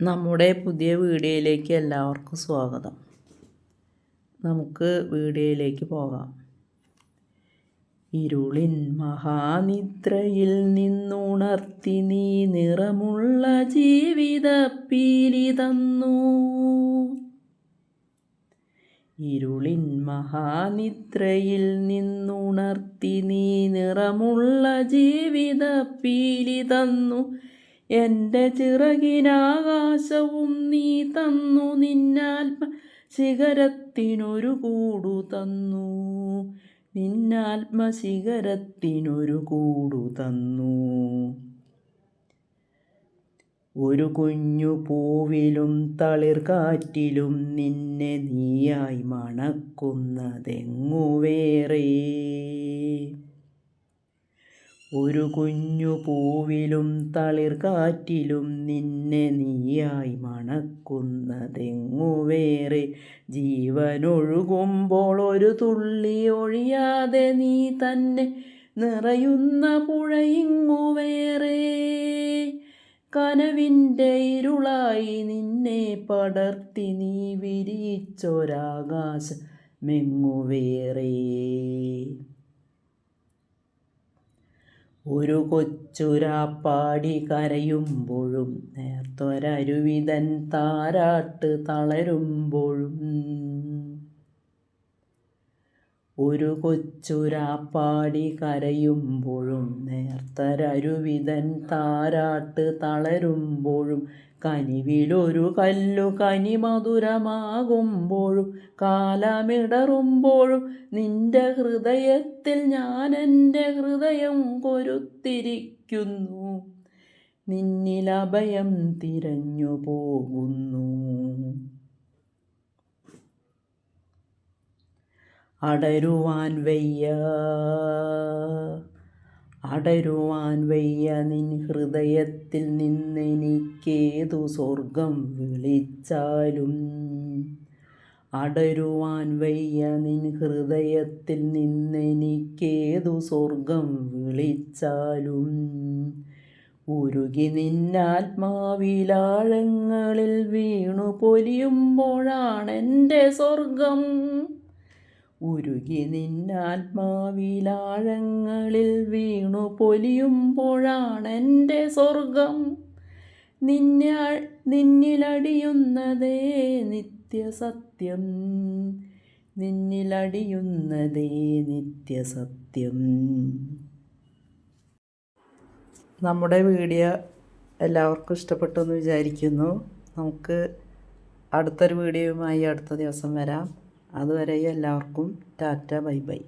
നമ്മുടെ പുതിയ വീഡിയോയിലേക്ക് എല്ലാവർക്കും സ്വാഗതം. നമുക്ക് വീഡിയോയിലേക്ക് പോകാം. ഇരുളിൻ മഹാനിദ്രയിൽ നിന്നുണർത്തി നീ നിറമുള്ള ജീവിത പീലി തന്നു. ഇരുളിൻ മഹാനിദ്രയിൽ നിന്നുണർത്തി നീ നിറമുള്ള ജീവിത പീലി തന്നു. എന്റെ ചിറകിനാകാശവും നീ തന്നു നിന്നാത്മ ശിഖരത്തിനൊരു കൂടു തന്നു. നിന്നാത്മ ശിഖരത്തിനൊരു കൂടു തന്നു. ഒരു കുഞ്ഞു പൂവിലും തളിർകാറ്റിലും നിന്നെ നീയായി മണക്കുന്നതെങ്ങു വേറെ ഒരു കുഞ്ഞു പൂവിലും തളിർക്കാറ്റിലും നിന്നെ നീയായി മണക്കുന്നതെങ്ങു വേറെ ജീവനൊഴുകുമ്പോൾ ഒരു തുള്ളി ഒഴിയാതെ നീ തന്നെ നിറയുന്ന പുഴയിങ്ങു വേറെ കനവിന്റെ ഇരുളായി നിന്നെ പടർത്തി നീ വിരിച്ചൊരാകാശം മെങ്ങു വേറെ ഒരു കൊച്ചുരാപ്പാടി കരയുമ്പോഴും നേർത്തൊരരുവിതൻ താരാട്ട് തളരുമ്പോഴും. ഒരു കൊച്ചുരാപ്പാടി കരയുമ്പോഴും നേർത്തരരുവിതൻ താരാട്ട് തളരുമ്പോഴും കനിവിലൊരു കല്ലു കനി മധുരമാകുമ്പോഴും കാലമിടറുമ്പോഴും നിന്റെ ഹൃദയത്തിൽ ഞാൻ എന്റെ ഹൃദയം കൊരുത്തിരിക്കുന്നു. നിന്നിലഭയം തിരഞ്ഞു പോകുന്നു അടരുവാൻ വയ്യ. അടരുവാൻ വയ്യ നിൻ ഹൃദയത്തിൽ നിന്നെനിക്കേതു സ്വർഗം വിളിച്ചാലും. അടരുവാൻ വയ്യ നിൻ ഹൃദയത്തിൽ നിന്നെനിക്കേതു സ്വർഗം വിളിച്ചാലും. ഉരുകി നിന്നാത്മാവിലാഴങ്ങളിൽ വീണു പൊലിയുമ്പോഴാണെന്റെ സ്വർഗം. ഉരുകി നിന്നാത്മാവിലാഴങ്ങളിൽ വീണു പൊലിയുമ്പോഴാണെന്റെ സ്വർഗം. നിന്നെ നിന്നിലടിയുന്നതേ നിത്യസത്യം. നിന്നിലടിയുന്നതേ നിത്യസത്യം. നമ്മുടെ വീഡിയോ എല്ലാവർക്കും ഇഷ്ടപ്പെട്ടു എന്ന് വിചാരിക്കുന്നു. നമുക്ക് അടുത്തൊരു വീഡിയോയുമായി അടുത്ത ദിവസം വരാം. അതുവരെ എല്ലാവർക്കും ടാറ്റ ബൈ ബൈ.